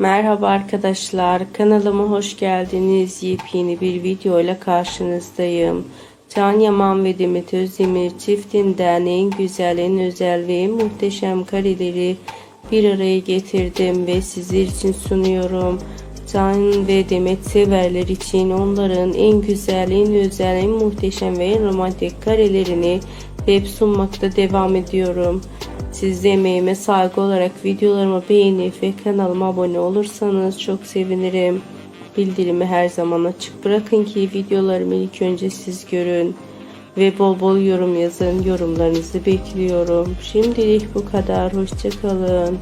Merhaba arkadaşlar, kanalıma hoş geldiniz. Yepyeni bir video ile karşınızdayım. Can Yaman ve Demet Özdemir çiftinden en güzel, en özel ve en muhteşem kareleri bir araya getirdim ve sizler için sunuyorum. Can ve Demet severler için onların en güzel, en özel, en muhteşem ve en romantik karelerini hep sunmakta devam ediyorum. Siz de emeğime saygı olarak videolarımı beğenip ve kanalıma abone olursanız çok sevinirim. Bildirimi her zaman açık bırakın ki videolarımı ilk önce siz görün. Ve bol bol yorum yazın. Yorumlarınızı bekliyorum. Şimdilik bu kadar. Hoşçakalın.